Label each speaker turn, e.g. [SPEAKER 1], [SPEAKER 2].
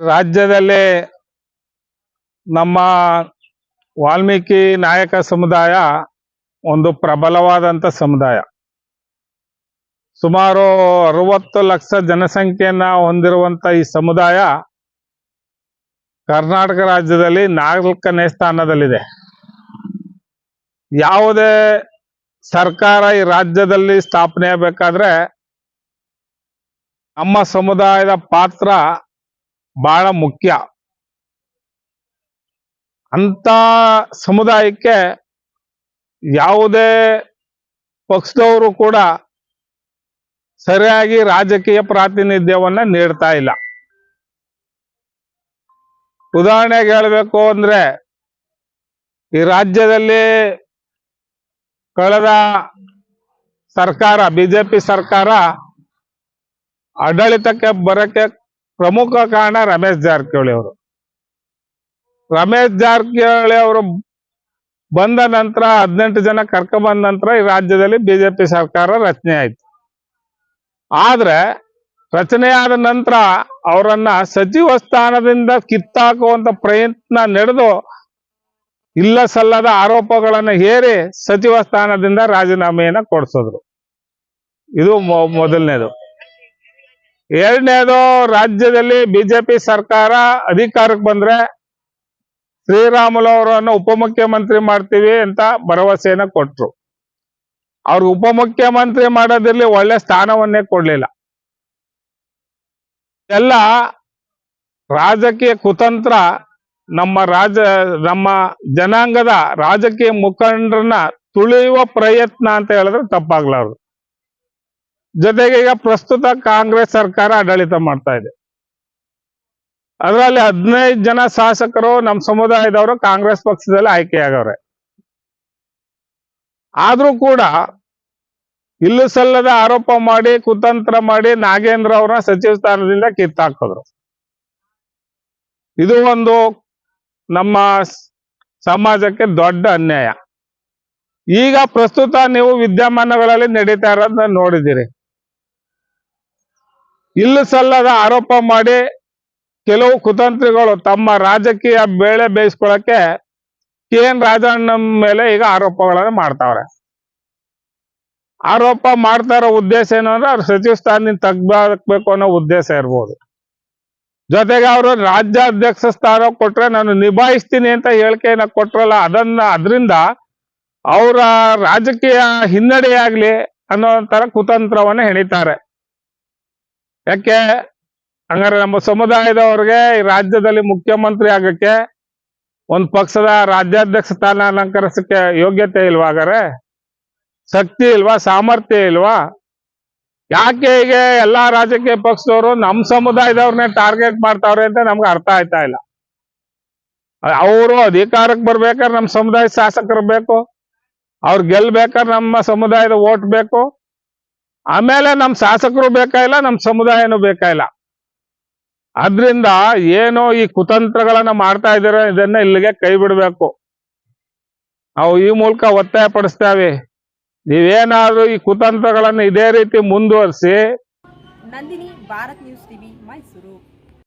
[SPEAKER 1] ರಾಜ್ಯದಲ್ಲಿ ನಮ್ಮ ವಾಲ್ಮೀಕಿ ನಾಯಕ ಸಮುದಾಯ ಒಂದು ಪ್ರಬಲವಾದಂಥ ಸಮುದಾಯ. ಸುಮಾರು ಅರವತ್ತು ಲಕ್ಷ ಜನಸಂಖ್ಯೆಯನ್ನ ಹೊಂದಿರುವಂತ ಈ ಸಮುದಾಯ ಕರ್ನಾಟಕ ರಾಜ್ಯದಲ್ಲಿ ನಾಲ್ಕನೇ ಸ್ಥಾನದಲ್ಲಿದೆ. ಯಾವುದೇ ಸರ್ಕಾರ ಈ ರಾಜ್ಯದಲ್ಲಿ ಸ್ಥಾಪನೆ ಆಗಬೇಕಾದ್ರೆ ನಮ್ಮ ಸಮುದಾಯದ ಪಾತ್ರ ಬಹಳ ಮುಖ್ಯ. ಅಂತ ಸಮುದಾಯಕ್ಕೆ ಯಾವುದೇ ಪಕ್ಷದವರು ಕೂಡ ಸರಿಯಾಗಿ ರಾಜಕೀಯ ಪ್ರಾತಿನಿಧ್ಯವನ್ನ ನೀಡ್ತಾ ಇಲ್ಲ. ಉದಾಹರಣೆಗೆ ಹೇಳಬೇಕು ಅಂದ್ರೆ, ಈ ರಾಜ್ಯದಲ್ಲಿ ಕಳೆದ ಸರ್ಕಾರ, ಬಿಜೆಪಿ ಸರ್ಕಾರ ಆಡಳಿತಕ್ಕೆ ಬರಕ್ಕೆ ಪ್ರಮುಖ ಕಾರಣ ರಮೇಶ್ ಜಾರಕಿಹೊಳಿ ಅವರು. ರಮೇಶ್ ಜಾರಕಿಹೊಳಿ ಅವರು ಬಂದ ನಂತರ ಹದಿನೆಂಟು ಜನ ಕರ್ಕ ಬಂದ ನಂತರ ಈ ರಾಜ್ಯದಲ್ಲಿ ಬಿಜೆಪಿ ಸರ್ಕಾರ ರಚನೆ ಆಯ್ತು. ಆದ್ರೆ ರಚನೆಯಾದ ನಂತರ ಅವರನ್ನ ಸಚಿವ ಸ್ಥಾನದಿಂದ ಕಿತ್ತಾಕುವಂತ ಪ್ರಯತ್ನ ನಡೆದು ಇಲ್ಲ ಸಲ್ಲದ ಆರೋಪಗಳನ್ನ ಹೇರಿ ಸಚಿವ ಸ್ಥಾನದಿಂದ ರಾಜೀನಾಮೆಯನ್ನ ಕೊಡಿಸಿದ್ರು. ಇದು ಮೊದಲನೇದು. ಎರಡನೇದು ರಾಜ್ಯದಲ್ಲಿ ಬಿಜೆಪಿ ಸರ್ಕಾರ ಅಧಿಕಾರಕ್ಕೆ ಬಂದ್ರೆ ಶ್ರೀರಾಮುಲು ಅವರನ್ನು ಉಪಮುಖ್ಯಮಂತ್ರಿ ಮಾಡ್ತೀವಿ ಅಂತ ಭರವಸೆಯನ್ನ ಕೊಟ್ರು. ಅವ್ರಿಗೆ ಉಪಮುಖ್ಯಮಂತ್ರಿ ಮಾಡೋದಿರ್ಲಿ ಒಳ್ಳೆ ಸ್ಥಾನವನ್ನೇ ಕೊಡ್ಲಿಲ್ಲ. ಎಲ್ಲ ರಾಜಕೀಯ ಕುತಂತ್ರ ನಮ್ಮ ರಾಜ, ನಮ್ಮ ಜನಾಂಗದ ರಾಜಕೀಯ ಮುಖಂಡರನ್ನ ತುಳಿಯುವ ಪ್ರಯತ್ನ ಅಂತ ಹೇಳಿದ್ರೆ ತಪ್ಪಾಗ್ಲಾರ್ದು. ಜೊತೆಗೆ ಈಗ ಪ್ರಸ್ತುತ ಕಾಂಗ್ರೆಸ್ ಸರ್ಕಾರ ಆಡಳಿತ ಮಾಡ್ತಾ ಇದೆ. ಅದರಲ್ಲಿ ಹದಿನೈದು ಜನ ಶಾಸಕರು ನಮ್ಮ ಸಮುದಾಯದವರು ಕಾಂಗ್ರೆಸ್ ಪಕ್ಷದಲ್ಲಿ ಆಯ್ಕೆಯಾಗವ್ರೆ. ಆದ್ರೂ ಕೂಡ ಇಲ್ಲೂ ಸಲ್ಲದ ಆರೋಪ ಮಾಡಿ, ಕುತಂತ್ರ ಮಾಡಿ ನಾಗೇಂದ್ರ ಅವ್ರನ್ನ ಸಚಿವ ಸ್ಥಾನದಿಂದ ಕಿತ್ತಾಕಿದ್ರು ಇದು ಒಂದು ನಮ್ಮ ಸಮಾಜಕ್ಕೆ ದೊಡ್ಡ ಅನ್ಯಾಯ. ಈಗ ಪ್ರಸ್ತುತ ನೀವು ವಿದ್ಯಮಾನಗಳಲ್ಲಿ ನಡೀತಾ ಇರೋದನ್ನ ನೋಡಿದ್ದೀರಿ ಇಲ್ಲು ಸಲ್ಲದ ಆರೋಪ ಮಾಡಿ ಕೆಲವು ಕುತಂತ್ರಿಗಳು ತಮ್ಮ ರಾಜಕೀಯ ಬೇಳೆ ಬೇಯಿಸ್ಕೊಳಕ್ಕೆ ಕೆ ಎನ್ ರಾಜಣ್ಣ ಮೇಲೆ ಈಗ ಆರೋಪಗಳನ್ನು ಮಾಡ್ತಾವ್ರೆ. ಆರೋಪ ಮಾಡ್ತಾ ಇರೋ ಉದ್ದೇಶ ಏನು ಅಂದ್ರೆ ಅವ್ರ ಸಚಿವ ಸ್ಥಾನದಿಂದ ತೆಗ್ದಾಕ್ಬೇಕು ಅನ್ನೋ ಉದ್ದೇಶ ಇರ್ಬೋದು. ಜೊತೆಗೆ ಅವರು ರಾಜ್ಯಾಧ್ಯಕ್ಷ ಸ್ಥಾನ ಕೊಟ್ರೆ ನಾನು ನಿಭಾಯಿಸ್ತೀನಿ ಅಂತ ಹೇಳಿಕೆಯನ್ನ ಕೊಟ್ರಲ್ಲ, ಅದನ್ನ ಅದರಿಂದ ಅವರ ರಾಜಕೀಯ ಹಿನ್ನಡೆಯಾಗ್ಲಿ ಅನ್ನೋ ತರ ಕುತಂತ್ರವನ್ನ ಹೆಣಿತಾರೆ ಯಾಕೆ? ಹಂಗಾರೆ ನಮ್ಮ ಸಮುದಾಯದವ್ರಿಗೆ ಈ ರಾಜ್ಯದಲ್ಲಿ ಮುಖ್ಯಮಂತ್ರಿ ಆಗಕ್ಕೆ ಒಂದು ಪಕ್ಷದ ರಾಜ್ಯಾಧ್ಯಕ್ಷ ಸ್ಥಾನ ಅಲಂಕರಿಸಕ್ಕೆ ಯೋಗ್ಯತೆ ಇಲ್ವಾ ಹಾಗಾರೆ ಶಕ್ತಿ ಇಲ್ವಾ? ಸಾಮರ್ಥ್ಯ ಇಲ್ವಾ? ಯಾಕೆ ಹೀಗೆ ಎಲ್ಲಾ ರಾಜಕೀಯ ಪಕ್ಷದವರು ನಮ್ಮ ಸಮುದಾಯದವ್ರನ್ನೇ ಟಾರ್ಗೆಟ್ ಮಾಡ್ತಾವ್ರೆ ಅಂತ ನಮ್ಗೆ ಅರ್ಥ ಆಯ್ತಾ ಇಲ್ಲ. ಅವರು ಅಧಿಕಾರಕ್ಕೆ ಬರ್ಬೇಕಾದ್ರೆ ನಮ್ಮ ಸಮುದಾಯ ಶಾಸಕರು ಬೇಕು, ಅವ್ರು ಗೆಲ್ಬೇಕಾದ್ರೆ ನಮ್ಮ ಸಮುದಾಯದ ಓಟ್ ಬೇಕು ಆಮೇಲೆ ನಮ್ಮ ಶಾಸಕರು ಬೇಕಾಗಿಲ್ಲ ನಮ್ಮ ಸಮುದಾಯನೂ ಬೇಕಾಗಿಲ್ಲ ಆದ್ರಿಂದ ಏನೋ ಈ ಕುತಂತ್ರಗಳನ್ನ ಮಾಡ್ತಾ ಇದಾರೆ, ಇದನ್ನ ಇಲ್ಲಿಗೆ ಕೈ ಬಿಡಬೇಕು. ನಾವು ಈ ಮೂಲಕ ಒತ್ತಾಯ ಪಡಿಸ್ತೇವೆ. ನೀವೇನಾದ್ರೂ ಈ ಕುತಂತ್ರಗಳನ್ನ ಇದೇ ರೀತಿ ಮುಂದುವರಿಸಿ.
[SPEAKER 2] ನಂದಿನಿ, ಭಾರತ್ ನ್ಯೂಸ್ಗೆ